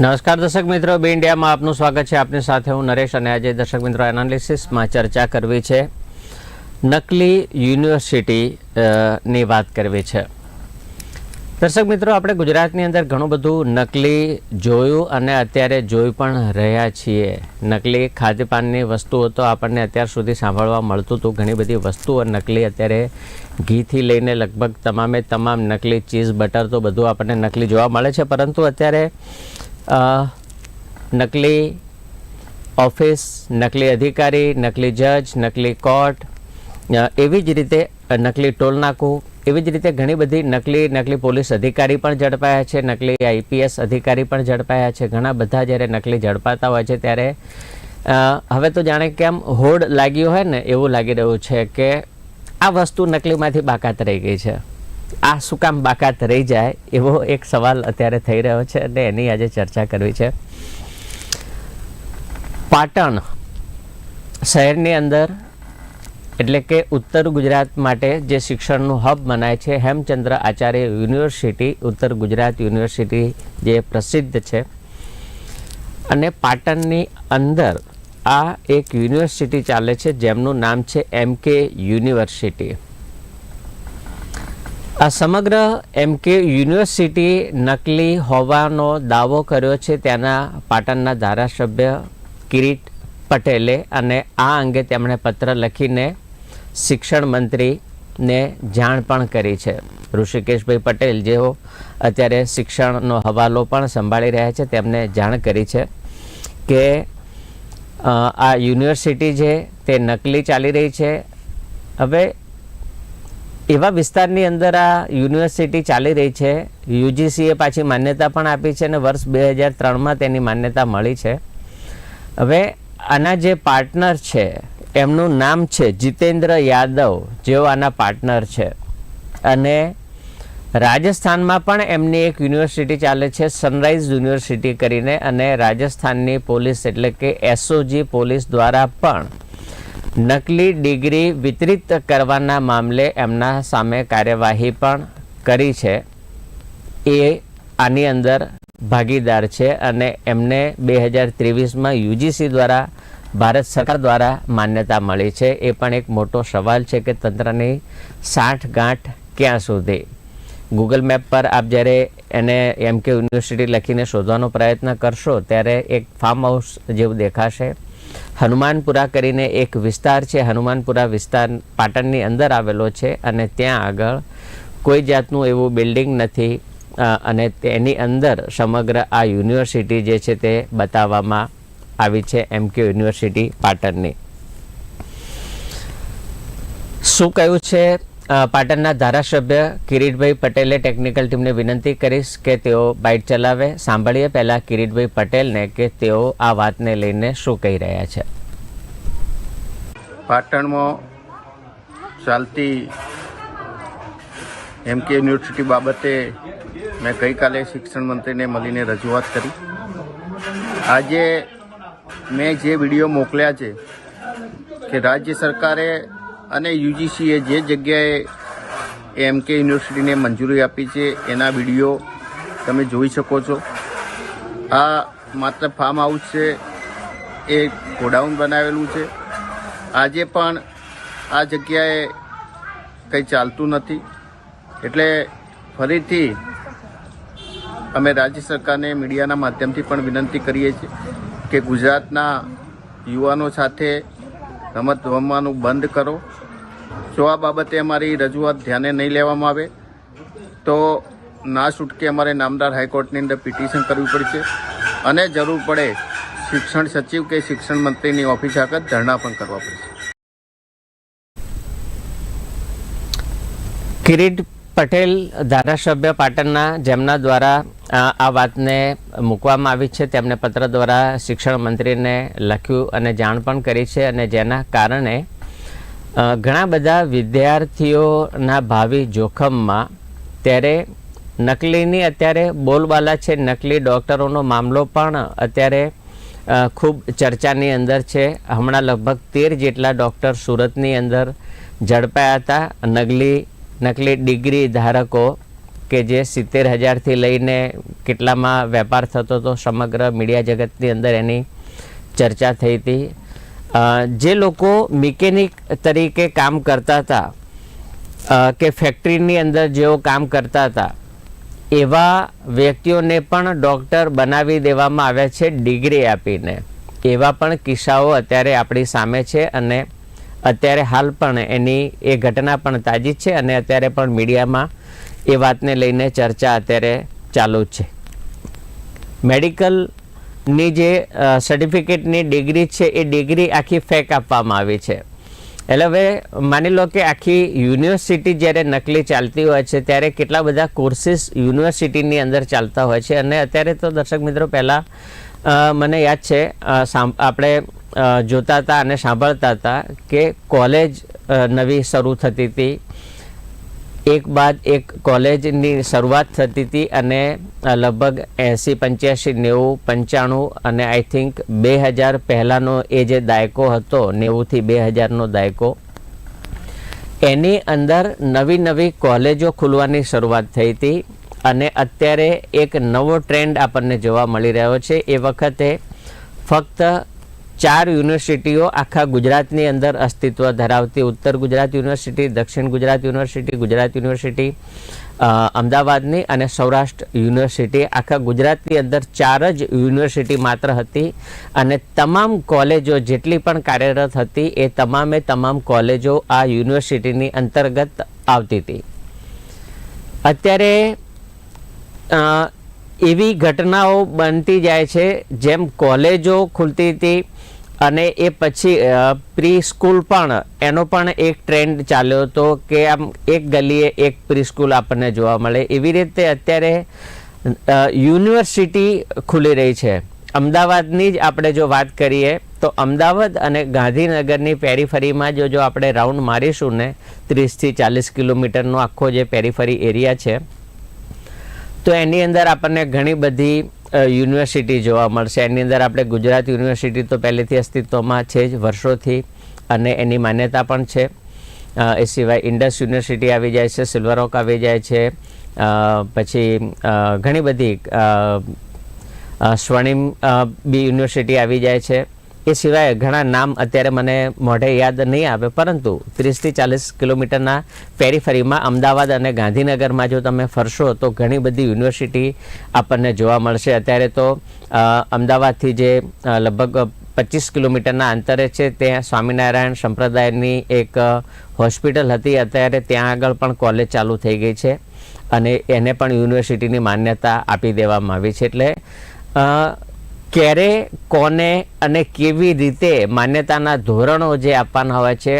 નમસ્કાર દર્શક મિત્રો, બે ઇન્ડિયામાં આપનું સ્વાગત છે. આપની સાથે હું નરેશ અને આજે દર્શક મિત્રો એનાલિસિસમાં ચર્ચા કરવી છે. નકલી યુનિવર્સિટી ની વાત કરવી છે. દર્શક મિત્રો, આપણે ગુજરાતની અંદર ઘણું બધું નકલી જોયું અને અત્યારે જોઈ પણ રહ્યા છીએ. નકલી ખાદ્યપાનની વસ્તુઓ તો આપણને અત્યાર સુધી સાંભળવા મળતું હતું. ઘણી બધી વસ્તુઓ નકલી અત્યારે ઘીથી લઈને લગભગ તમામે તમામ નકલી ચીઝ, બટર તો બધું આપણને નકલી જોવા મળે છે. પરંતુ અત્યારે નકલી ઓફિસ, નકલી અધિકારી, નકલી જજ, નકલી કોર્ટ એવી જ રીતે નકલી ટોલ નાકું, એવી જ રીતે ઘણી બધી નકલી નકલી પોલીસ અધિકારી પણ ઝડપાયા છે, નકલી આઈપીએસ અધિકારી પણ ઝડપાયા છે, ઘણા બધા જ્યારે નકલી ઝડપાતા હોય છે ત્યારે હવે તો જાણે કેમ હોડ લાગ્યું હોય ને, એવું લાગી રહ્યું છે કે આ વસ્તુ નકલીમાંથી બાકાત રહી ગઈ છે. આ શું કામ બાકાત રહી જાય એવો એક સવાલ અત્યારે થઈ રહ્યો છે અને એની આજે ચર્ચા કરવી છે. પાટણ શહેરની અંદર, એટલે કે ઉત્તર ગુજરાત માટે જે શિક્ષણનું હબ મનાય છે, હેમચંદ્ર આચાર્ય યુનિવર્સિટી, ઉત્તર ગુજરાત યુનિવર્સિટી જે પ્રસિદ્ધ છે. અને પાટણની અંદર આ એક યુનિવર્સિટી ચાલે છે, જેમનું નામ છે એમ કે યુનિવર્સિટી. આ સમગ્ર એમ કે યુનિવર્સિટી નકલી હોવાનો દાવો કર્યો છે ત્યાંના પાટણના ધારાસભ્ય કિરીટ પટેલે અને આ અંગે તેમણે પત્ર લખીને શિક્ષણ મંત્રીને જાણ પણ કરી છે. ઋષિકેશભાઈ પટેલ જેઓ અત્યારે શિક્ષણનો હવાલો પણ સંભાળી રહ્યા છે, તેમને જાણ કરી છે કે આ યુનિવર્સિટી છે તે નકલી ચાલી રહી છે. હવે એવા વિસ્તારની અંદર આ યુનિવર્સિટી ચાલી રહી છે. યુજીસીએ પાછી માન્યતા પણ આપી છે અને વર્ષ બે હજાર ત્રણમાં તેની માન્યતા મળી છે. હવે આના જે પાર્ટનર છે, એમનું નામ છે જીતેન્દ્ર યાદવ, જેઓ આના પાર્ટનર છે. અને રાજસ્થાનમાં પણ એમની એક યુનિવર્સિટી ચાલે છે, સનરાઈઝ યુનિવર્સિટી કરીને, અને રાજસ્થાનની પોલીસ એટલે કે એસઓજી પોલીસ દ્વારા પણ નકલી ડિગ્રી વિતરિત કરવાના મામલે એમના સામે કાર્યવાહી પણ કરી છે. એ આની અંદર ભાગીદાર છે અને એમને બે હજાર ત્રેવીસમાં યુજીસી દ્વારા, ભારત સરકાર દ્વારા માન્યતા મળી છે. એ પણ એક મોટો સવાલ છે કે તંત્રની સાઠ ગાંઠ ક્યાં સુધી? ગૂગલ મેપ પર આપ જ્યારે એને એમ કે યુનિવર્સિટી લખીને શોધવાનો પ્રયત્ન કરશો, ત્યારે એક ફાર્મ હાઉસ જેવું દેખાશે. હનુમાનપુરા કરીને એક વિસ્તાર છે. હનુમાનપુરા વિસ્તાર પાટણની અંદર આવેલો છે અને ત્યાં આગળ કોઈ જાતનું એવું બિલ્ડિંગ નથી. અને તેની અંદર સમગ્ર આ યુનિવર્સિટી જે છે તે બતાવવામાં આવી છે એમ કે યુનિવર્સિટી પાટણની. શું કહ્યું છે? પાટણના ધારાસભ્ય કિરીટભાઈ પટેલે ટેકનિકલ ટીમને વિનંતી કરીશ કે તેઓ બાઇટ ચલાવે. સાંભળીએ પહેલા કિરીટભાઈ પટેલને કે તેઓ આ વાતને લઈને શું કહી રહ્યા છે. પાટણમાં ચાલતી એમ કે યુનિવર્સિટી બાબતે મેં ગઈકાલે શિક્ષણ મંત્રીને મળીને રજૂઆત કરી. આજે મેં જે વીડિયો મોકલ્યા છે કે રાજ્ય સરકારે અને યુજીસીએ જે જગ્યાએ એમ કે યુનિવર્સિટીને મંજૂરી આપી છે, એના વીડિયો તમે જોઈ શકો છો. આ માત્ર ફાર્મ હાઉસ છે, એ ગોડાઉન બનાવેલું છે. આજે પણ આ જગ્યાએ કંઈ ચાલતું નથી. એટલે ફરીથી અમે રાજ્ય સરકારને મીડિયાના માધ્યમથી પણ વિનંતી કરીએ છીએ કે ગુજરાતના યુવાનો સાથે રમત રમવાનું બંધ કરો. જો આ બાબતે અમારી રજૂઆત ધ્યાને નહીં લેવામાં આવે, તો ના છૂટકે અમારે નામદાર હાઈકોર્ટની અંદર પિટિશન કરવી પડશે અને જરૂર પડે શિક્ષણ સચિવ કે શિક્ષણ મંત્રીની ઓફિસ આગળ ધરણા પણ કરવા પડશે. કિરીટ પટેલ ધારાસભ્ય પાટણના, જેમના દ્વારા આ વાતને મૂકવામાં આવી છે. તેમણે પત્ર દ્વારા શિક્ષણ મંત્રીને લખ્યું અને જાણ પણ કરી છે અને જેના કારણે ઘણા બધા વિદ્યાર્થીઓના ભાવિ જોખમમાં ત્યારે નકલીની અત્યારે બોલબાલા છે, નકલી ડૉક્ટરોનો મામલો પણ અત્યારે ખૂબ ચર્ચાની અંદર છે. હમણાં લગભગ તેર જેટલા ડૉક્ટર સુરતની અંદર ઝડપાયા હતા. નકલી નકલી ડિગ્રી ધારકો કે જે સિત્તેર હજારથી લઈને કેટલામાં વેપાર થતો હતો, સમગ્ર મીડિયા જગતની અંદર એની ચર્ચા થઈ હતી. જે લોકો મિકેનિક તરીકે કામ કરતા હતા કે ફેક્ટરીની અંદર જેઓ કામ કરતા હતા, એવા વ્યક્તિઓને પણ ડૉક્ટર બનાવી દેવામાં આવ્યા છે, ડિગ્રી આપીને. એવા પણ કિસ્સાઓ અત્યારે આપણી સામે છે અને અત્યારે હાલ પણ એની, એ ઘટના પણ તાજી છે અને અત્યારે પણ મીડિયામાં એ વાતને લઈને ચર્ચા અત્યારે ચાલુ છે. છે મેડિકલની જે સર્ટિફિકેટની ડિગ્રી છે, એ ડિગ્રી આખી ફેક આપવામાં આવી છે. એટલે હવે માની લો કે આખી યુનિવર્સિટી જ્યારે નકલી ચાલતી હોય છે, ત્યારે કેટલા બધા કોર્સિસ યુનિવર્સિટીની અંદર ચાલતા હોય છે. અને અત્યારે તો દર્શક મિત્રો પહેલાં મને યાદ છે આપણે જોતા હતા અને સાંભળતા હતા કે કોલેજ નવી શરૂ થતી હતી. એક બાદ એક કોલેજની શરૂઆત થતી હતી અને લગભગ એંસી, પંચ્યાસી, નેવું, પંચાણું અને આઈ થિંક બે હજાર પહેલાંનો એ જે દાયકો હતો નેવુંથી બે હજારનો દાયકો, એની અંદર નવી નવી કોલેજો ખુલવાની શરૂઆત થઈ હતી અને અત્યારે એક નવો ટ્રેન્ડ આપણને જોવા મળી રહ્યો છે. એ વખતે ફક્ત ચાર યુનિવર્સિટીઓ આખા ગુજરાતની અંદર અસ્તિત્વ ધરાવતી. ઉત્તર ગુજરાત યુનિવર્સિટી, દક્ષિણ ગુજરાત યુનિવર્સિટી ગુજરાત યુનિવર્સિટી અમદાવાદની અને સૌરાષ્ટ્ર યુનિવર્સિટી. આખા ગુજરાતની અંદર ચાર જ યુનિવર્સિટી માત્ર હતી અને તમામ કોલેજો જેટલી પણ કાર્યરત હતી એ તમામે તમામ કોલેજો આ યુનિવર્સિટીની અંતર્ગત આવતી હતી. અત્યારે એવી ઘટનાઓ બનતી જાય છે જેમ કોલેજો ખુલતી હતી અને એ પછી પ્રી સ્કૂલ પણ, એનો પણ એક ટ્રેન્ડ ચાલ્યો હતો કે આમ એક ગલીએ એક પ્રી સ્કૂલ આપણને જોવા મળે. એવી રીતે અત્યારે યુનિવર્સિટી ખુલી રહી છે. અમદાવાદની જ આપણે જો વાત કરીએ, તો અમદાવાદ અને ગાંધીનગરની પેરીફરીમાં જો જો આપણે રાઉન્ડ મારીશું ને, ત્રીસથી ચાલીસ કિલોમીટરનો આખો જે પેરીફરી એરિયા છે તો એની અંદર આપણને ઘણી બધી યુનિવર્સિટી જોવા મળશે. એની અંદર આપણે ગુજરાત યુનિવર્સિટી તો પહેલેથી અસ્તિત્વમાં છે જ વર્ષોથી અને એની માન્યતા પણ છે. એ સિવાય ઇન્ડસ યુનિવર્સિટી આવી જાય છે સિલ્વર રોક આવી જાય છે પછી ઘણી બધી સ્વર્ણિમ બી યુનિવર્સિટી આવી જાય છે. એ સિવાય ઘણા નામ અત્યારે મને મોઢે યાદ નહીં આવે, પરંતુ ત્રીસથી ચાલીસ કિલોમીટરના પેરીફરીમાં અમદાવાદ અને ગાંધીનગરમાં જો તમે ફરશો તો ઘણી બધી યુનિવર્સિટી આપણને જોવા મળશે. અત્યારે તો અમદાવાદથી જે લગભગ પચીસ કિલોમીટરના અંતરે છે, ત્યાં સ્વામિનારાયણ સંપ્રદાયની એક હોસ્પિટલ હતી. અત્યારે ત્યાં આગળ પણ કોલેજ ચાલુ થઈ ગઈ છે અને એને પણ યુનિવર્સિટીની માન્યતા આપી દેવામાં આવી છે. એટલે ક્યારે કોને અને કેવી રીતે માન્યતાના ધોરણો જે આપવાના હોય છે?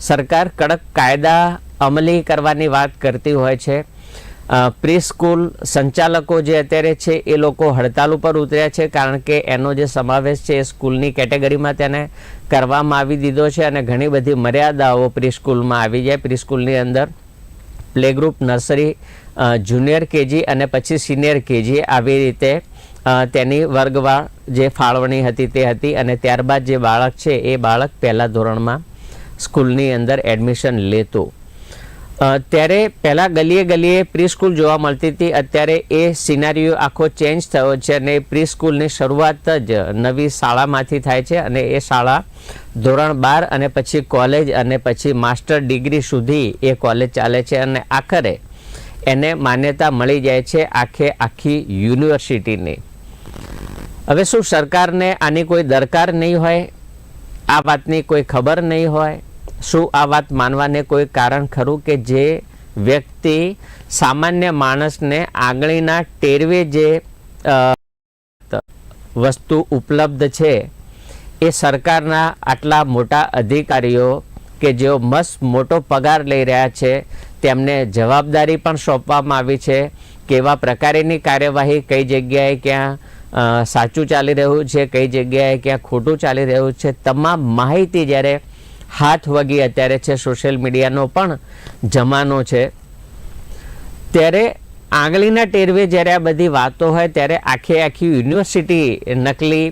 સરકાર કડક કાયદા અમલી કરવાની વાત કરતી હોય છે. પ્રી સ્કૂલ સંચાલકો જે અત્યારે છે, એ લોકો હડતાલ ઉપર ઉતર્યા છે કારણ કે એનો જે સમાવેશ છે એ સ્કૂલની કેટેગરીમાં તેને કરવામાં આવી દીધો છે અને ઘણી બધી મર્યાદાઓ પ્રી સ્કૂલમાં આવી જાય. પ્રી સ્કૂલની અંદર play group nursery junior KG અને પછી સિનિયર કેજી આવી રીતે તેની વર્ગવાળ જે ફાળવણી હતી તે હતી અને ત્યારબાદ જે બાળક છે એ બાળક પહેલા ધોરણમાં સ્કૂલની અંદર એડમિશન લેતું. ત્યારે પહેલાં ગલીએ ગલીએ પ્રી સ્કૂલ જોવા મળતી હતી. અત્યારે એ સિનારીઓ આખો ચેન્જ થયો છે અને પ્રી સ્કૂલની શરૂઆત જ નવી શાળામાંથી થાય છે અને એ શાળા ધોરણ બાર અને પછી કોલેજ અને પછી માસ્ટર ડિગ્રી સુધી એ કોલેજ ચાલે છે અને આખરે એને માન્યતા મળી જાય છે આખે આખી યુનિવર્સિટીની. હવે શું સરકારને આની કોઈ દરકાર નહીં હોય? આ વાતની કોઈ ખબર નહીં હોય? શું આ વાત માનવાને કોઈ કારણ ખરું કે જે વ્યક્તિ સામાન્ય માણસને આંગળીના ટેરવે જે વસ્તુ ઉપલબ્ધ છે, એ સરકારના આટલા મોટા અધિકારીઓ કે જેઓ મસ્ત મોટો પગાર લઈ રહ્યા છે, તેમને જવાબદારી પણ સોંપવામાં આવી છે કેવા પ્રકારેની કાર્યવાહી કઈ જગ્યાએ ક્યાં સાચું ચાલી રહ્યું છે, કઈ જગ્યાએ ક્યાં ખોટું ચાલી રહ્યું છે, તમામ માહિતી જ્યારે હાથ વગી અત્યારે છે, સોશિયલ મીડિયાનો પણ જમાનો છે. ત્યારે આંગળીના ટેરવે જ્યારે આ બધી વાતો હોય, ત્યારે આખી આખી યુનિવર્સિટી નકલી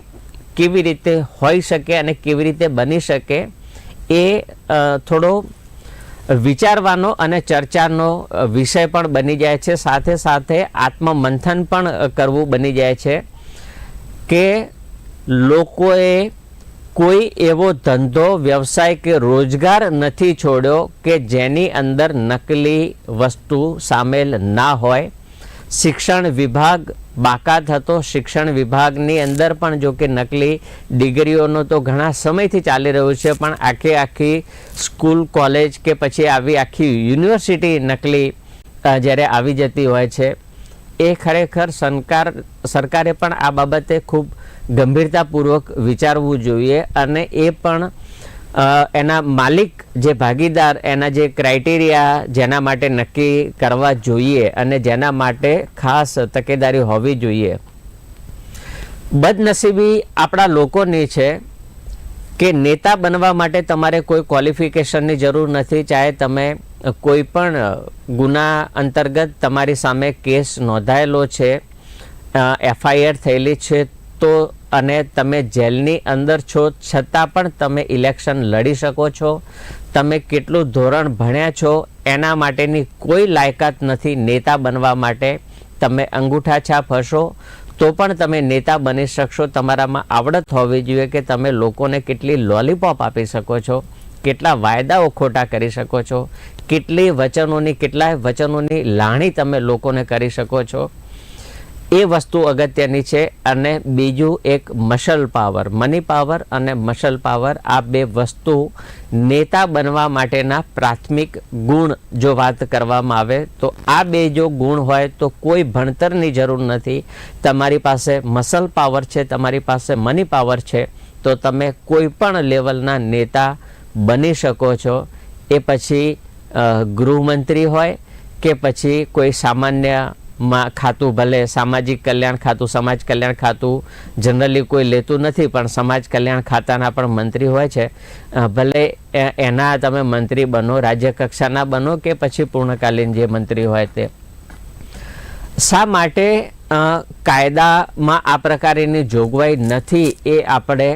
કેવી રીતે હોઈ શકે અને કેવી રીતે બની શકે એ થોડો વિચારવાનો અને ચર્ચાનો વિષય પણ બની જાય છે. સાથે સાથે આત્મમંથન પણ કરવું બની જાય છે. કે લોકોએ કોઈ એવો ધંધો, વ્યવસાય કે રોજગાર નથી છોડ્યો કે જેની અંદર નકલી વસ્તુ સામેલ ના હોય. શિક્ષણ વિભાગ બાકાત હતો. શિક્ષણ વિભાગની અંદર પણ જો કે નકલી ડિગ્રીઓનો તો ઘણા સમયથી ચાલી રહ્યું છે, પણ આખી આખી સ્કૂલ, કોલેજ કે પછી આવી આખી યુનિવર્સિટી નકલી જ્યારે આવી જતી હોય છે. એ ખરેખર સરકાર સરકારે પણ આ બાબતે ખૂબ ગંભીરતાપૂર્વક વિચારવું જોઈએ અને એ પણ એના માલિક જે ભાગીદાર, એના જે ક્રાઇટેરિયા જેના માટે નક્કી કરવા જોઈએ અને જેના માટે ખાસ તકેદારી હોવી જોઈએ. બદનસીબી આપણા લોકોની છે કે નેતા બનવા માટે તમારે કોઈ ક્વોલિફિકેશનની જરૂર નથી, ચાહે તમે કોઈ પણ ગુના અંતર્ગત તમારી સામે કેસ નોંધાયેલો છે એફઆઈઆર થયેલી છે, તો અને તમે જેલની અંદર છો, છતાં પણ તમે ઇલેક્શન લડી શકો છો, તમે કેટલું ધોરણ ભણ્યા છો, એના માટેની કોઈ લાયકાત નથી નેતા બનવા માટે, તમે અંગૂઠા છાપ હશો, તો પણ તમે નેતા બની શકશો, તમારામાં આવડત હોવી જોઈએ કે તમે લોકોને કેટલી લોલીપોપ આપી શકો છો. કેટલા વાયદાઓ ખોટા કરી શકો છો? કેટલી વચનોની, કેટલાય વચનોની લાણી તમે લોકોને કરી શકો છો? એ વસ્તુ અગત્યની છે અને બીજું એક મશલ પાવર મની પાવર અને મશલ પાવર આ બે વસ્તુ નેતા બનવા માટેના પ્રાથમિક ગુણ જો વાત કરવામાં આવે તો આ બે જો ગુણ હોય તો કોઈ ભણતરની જરૂર નથી. તમારી પાસે મસલ પાવર છે, તમારી પાસે મની પાવર છે, તો તમે કોઈ પણ લેવલના નેતા બની શકો છો. એ પછી ગૃહમંત્રી હોય કે પછી કોઈ સામાન્યમાં ખાતું, ભલે સામાજિક કલ્યાણ ખાતું, સમાજ કલ્યાણ ખાતું, જનરલી કોઈ લેતું નથી, પણ સમાજ કલ્યાણ ખાતાના પણ મંત્રી હોય છે. ભલે એના તમે મંત્રી બનો, રાજ્ય કક્ષાના બનો કે પછી પૂર્ણકાલીન જે મંત્રી હોય તે. શા માટે કાયદામાં આ પ્રકારની જોગવાઈ નથી એ આપણે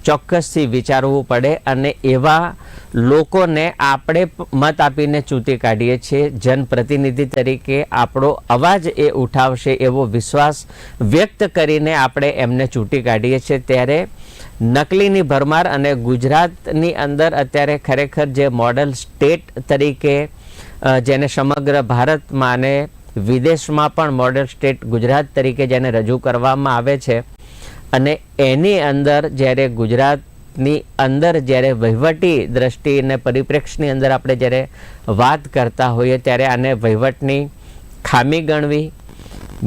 ચોક્કસથી વિચારવું પડે અને એવા લોકોને આપણે મત આપીને ચૂંટી કાઢીએ છીએ. જનપ્રતિનિધિ તરીકે આપણો અવાજ એ ઉઠાવશે એવો વિશ્વાસ વ્યક્ત કરીને આપણે એમને ચૂંટી કાઢીએ છીએ. ત્યારે નકલીની ભરમાર અને ગુજરાતની અંદર અત્યારે ખરેખર જે મોડલ સ્ટેટ તરીકે જેને સમગ્ર ભારતમાં અને વિદેશમાં પણ મોડલ સ્ટેટ ગુજરાત તરીકે જેને રજૂ કરવામાં આવે છે અને એની અંદર જ્યારે ગુજરાતની અંદર જ્યારે વહીવટી દ્રષ્ટિ અને પરિપ્રેક્ષની અંદર આપણે જ્યારે વાત કરતા હોઈએ ત્યારે આને વહીવટની ખામી ગણવી,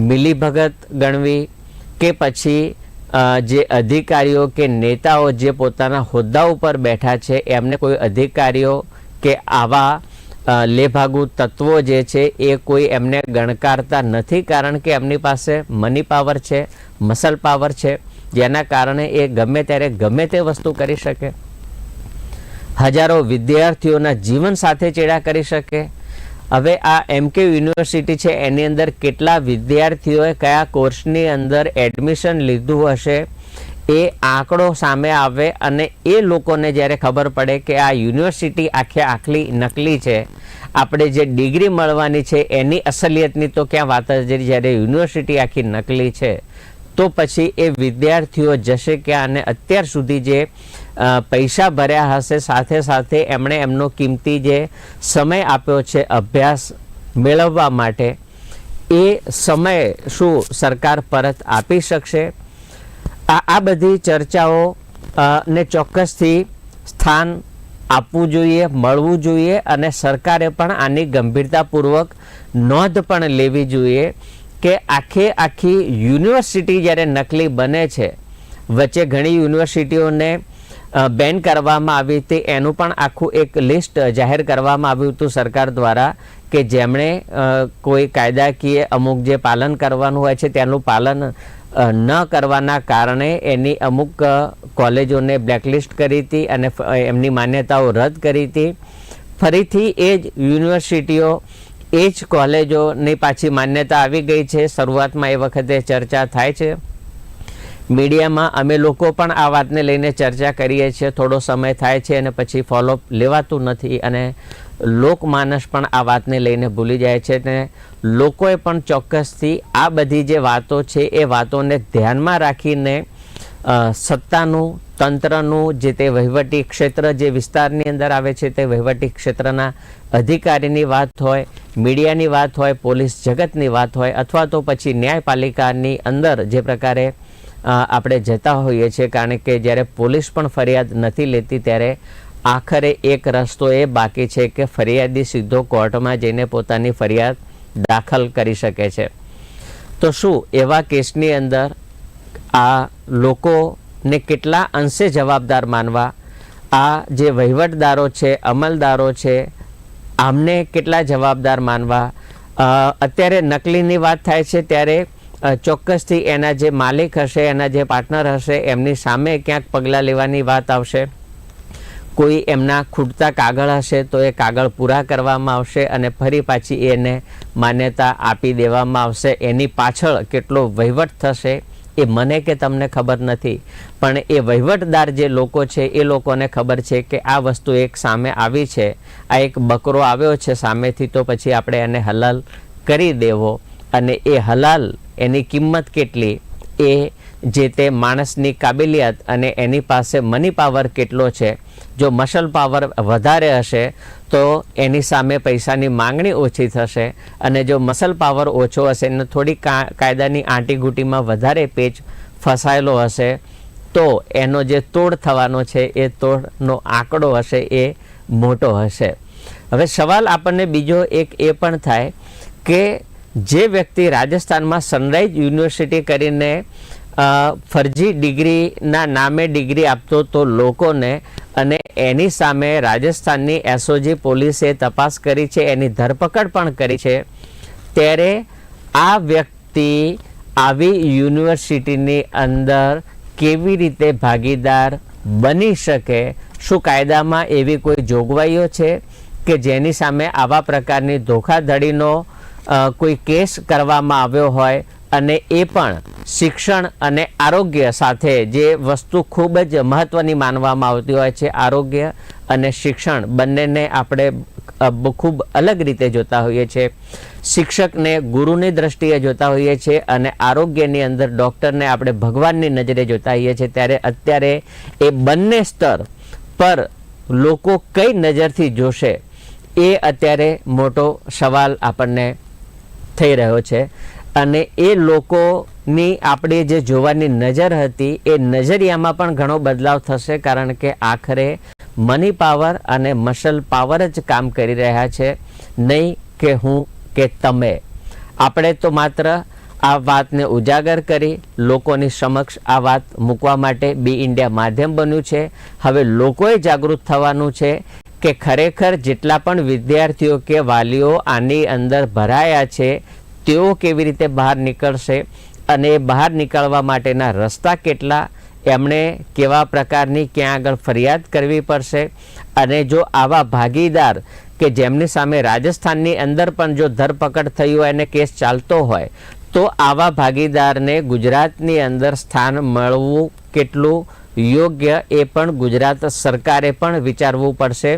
મિલીભગત ગણવી કે પછી જે અધિકારીઓ કે નેતાઓ જે પોતાના હોદ્દા ઉપર બેઠા છે, એમને કોઈ અધિકારીઓ કે આવા લેભાગુ તત્વો જે છે એ કોઈ એમને ગણકારતા નથી કારણ કે એમની પાસે મની પાવર છે મસલ પાવર છે. જેના કારણે એ ગમે ત્યારે ગમે તે વસ્તુ કરી શકે. હજારો વિદ્યાર્થીઓના જીવન સાથે ચેડા કરી શકે. હવે આ એમકે યુનિવર્સિટી છે, એની અંદર કેટલા વિદ્યાર્થીઓએ કયા કોર્સની અંદર એડમિશન લીધું હશે એ આંકડો સામે આવે અને એ લોકોને જ્યારે ખબર પડે કે આ યુનિવર્સિટી આખે આખલી નકલી છે, આપણે જે ડિગ્રી મળવાની છે એની અસલિયતની તો ક્યાં વાત જ જ્યારે યુનિવર્સિટી આખી નકલી છે. તો પછી એ વિદ્યાર્થીઓ જશે ક્યાં અને અત્યાર સુધી જે પૈસા ભર્યા હશે, સાથે સાથે એમણે એમનો કિંમતી જે સમય આપ્યો છે, અભ્યાસ મેળવવા માટે, એ સમય શું સરકાર પરત આપી શકશે? આ આ બધી ચર્ચાઓ ને ચોક્કસથી સ્થાન આપવું જોઈએ, મળવું જોઈએ અને સરકારે પણ આની ગંભીરતાપૂર્વક નોંધ પણ લેવી જોઈએ. કે આખે આખી યુનિવર્સિટી જ્યારે નકલી બને છે, વચ્ચે ઘણી યુનિવર્સિટીઓને બેન કરવામાં આવી હતી. એનું પણ આખું એક લિસ્ટ જાહેર કરવામાં આવ્યું હતું સરકાર દ્વારા કે જેમણે કોઈ કાયદાકીય અમુક જે પાલન કરવાનું હોય છે, તેનું પાલન ન કરવાના કારણે એની અમુક કોલેજોને બ્લેકલિસ્ટ કરી હતી અને એમની માન્યતાઓ રદ કરી હતી. ફરીથી એ જ યુનિવર્સિટીઓ એ જ કોલેજોની પાછી માન્યતા આવી ગઈ છે. શરૂઆતમાં એ વખતે ચર્ચા થાય છે. મીડિયામાં અમે લોકો પણ આ વાતને લઈને ચર્ચા કરીએ છીએ. થોડો સમય થાય છે અને પછી ફોલોઅપ લેવાતું નથી અને લોકમાનસ પણ આ વાતને લઈને ભૂલી જાય છે અને લોકોએ પણ ચોક્કસથી આ બધી જે વાતો છે એ વાતોને ધ્યાનમાં રાખીને સત્તાનું, તંત્રનું જે તે વહીવટી ક્ષેત્ર જે વિસ્તારની અંદર આવે છે તે વહીવટી ક્ષેત્રના અધિકારીની વાત હોય, મીડિયાની વાત હોય, પોલીસ જગતની વાત હોય, અથવા તો પછી ન્યાયપાલિકાની અંદર જે પ્રકારે આપણે જતા હોઈએ છીએ, કારણ કે જ્યારે પોલીસ પણ ફરિયાદ નથી લેતી ત્યારે આખરે એક રસ્તો એ બાકી છે કે ફરિયાદી સીધો કોર્ટમાં જઈને પોતાની ફરિયાદ દાખલ કરી શકે છે. તો શું એવા કેસની અંદર આ લોકોને કેટલા અંશે જવાબદાર માનવા? આ જે વહીવટદારો છે, અમલદારો છે, આમને કેટલા જવાબદાર માનવા? અત્યારે નકલીની વાત થાય છે ત્યારે ચોક્કસથી એના જે માલિક હશે, એના જે પાર્ટનર હશે, એમની સામે ક્યાંક પગલાં લેવાની વાત આવશે. કોઈ એમના ખૂટતા કાગળ હશે તો એ કાગળ પૂરા કરવામાં આવશે અને ફરી પાછી એને માન્યતા આપી દેવામાં આવશે. એની પાછળ કેટલો વહીવટ થશે એ મને કે તમને ખબર નથી, પણ એ વહીવટદાર જે લોકો છે, એ લોકોને ખબર છે કે આ વસ્તુ એક સામે આવી છે, આ એક બકરો આવ્યો છે સામેથી તો પછી આપણે એને હલાલ કરી દેવો. અને એ હલાલ, એની કિંમત કેટલી? એ જે તે માણસની કાબેલિયત અને એની પાસે મની પાવર કેટલો છે, જો મસલ પાવર વધારે હશે, તો એની સામે પૈસાની માંગણી ઓછી થશે અને જો મસલ પાવર ઓછો હશે અને થોડી કાયદાની આંટીઘૂંટીમાં વધારે પેચ ફસાયેલો હશે, તો એનો જે તોડ થવાનો છે, એ તોડનો આંકડો હશે, એ મોટો હશે. હવે સવાલ આપણને બીજો એક એ પણ થાય કે જે વ્યક્તિ રાજસ્થાનમાં સનરાઈઝ યુનિવર્સિટી કરીને ફરજી ડિગ્રીના નામે ડિગ્રી આપતો તો લોકોને અને એની સામે રાજસ્થાનની એસઓજી પોલીસે તપાસ કરી છે, એની ધરપકડ પણ કરી છે. ત્યારે આ વ્યક્તિ આવી યુનિવર્સિટીની અંદર કેવી રીતે ભાગીદાર બની શકે, શું કાયદામાં એવી કોઈ જોગવાઈઓ છે કે જેની સામે આવા પ્રકારની ધોખાધડીનો કોઈ કેસ કરવામાં આવ્યો હોય અને એ પણ શિક્ષણ અને આરોગ્ય સાથે જે વસ્તુ ખૂબ જ મહત્ત્વની માનવામાં આવતી હોય છે, આરોગ્ય અને શિક્ષણ બંનેને આપણે ખૂબ અલગ રીતે જોતા હોઈએ છીએ. શિક્ષકને ગુરુની દ્રષ્ટિએ જોતા હોઈએ છીએ અને આરોગ્યની અંદર ડૉક્ટરને આપણે ભગવાનની નજરે જોતા હોઈએ છીએ. ત્યારે અત્યારે એ બંને સ્તર પર લોકો કઈ નજરથી જોશે એ અત્યારે મોટો સવાલ આપણને થઈ રહ્યો છે. અને એ લોકોની આપણે જે જોવાની નજર હતી, એ નજરિયામાં પણ ઘણો બદલાવ થશે કારણ કે આખરે મની પાવર અને મસલ પાવર જ કામ કરી રહ્યા છે. નહીં કે હું કે તમે. આપણે તો માત્ર આ વાતને ઉજાગર કરી લોકોની સમક્ષ આ વાત મૂકવા માટે બી ઇન્ડિયા માધ્યમ બન્યું છે. હવે લોકોએ જાગૃત થવાનું છે કે ખરેખર જેટલા પણ વિદ્યાર્થીઓ કે વાલીઓ આની અંદર ભરાયા છે તેઓ કેવી રીતે બહાર નીકળશે અને બહાર નીકળવા માટેના રસ્તા કેટલા, એમણે કેવા પ્રકારની ક્યાં આગળ ફરિયાદ કરવી પડશે અને જો આવા ભાગીદાર કે જેમની સામે રાજસ્થાનની અંદર પણ જો ધરપકડ થઈ હોય અને કેસ ચાલતો હોય, તો આવા ભાગીદારને ગુજરાતની અંદર સ્થાન મળવું કેટલું યોગ્ય એ પણ ગુજરાત સરકારે પણ વિચારવું પડશે.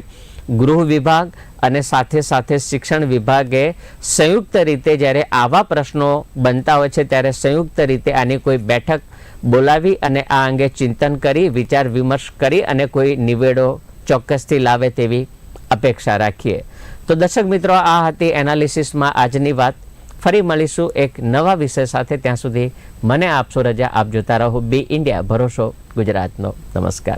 ગૃહ વિભાગ અને સાથે સાથે શિક્ષણ વિભાગે સંયુક્ત રીતે જ્યારે આવા પ્રશ્નો બનતા હોય છે, ત્યારે સંયુક્ત રીતે આની કોઈ બેઠક બોલાવી અને આ અંગે ચિંતન કરી, વિચાર વિમર્શ કરી અને કોઈ નિવેડો ચોક્કસથી લાવે તેવી અપેક્ષા રાખીએ. તો દર્શક મિત્રો, આ હતી એનાલિસિસમાં આજની વાત. ફરી મળીશું એક નવા વિષય સાથે. ત્યાં સુધી મને આપશો રજા આપ જોતા રહો. બી ઇન્ડિયા. ભરોસો ગુજરાતનો. નમસ્કાર.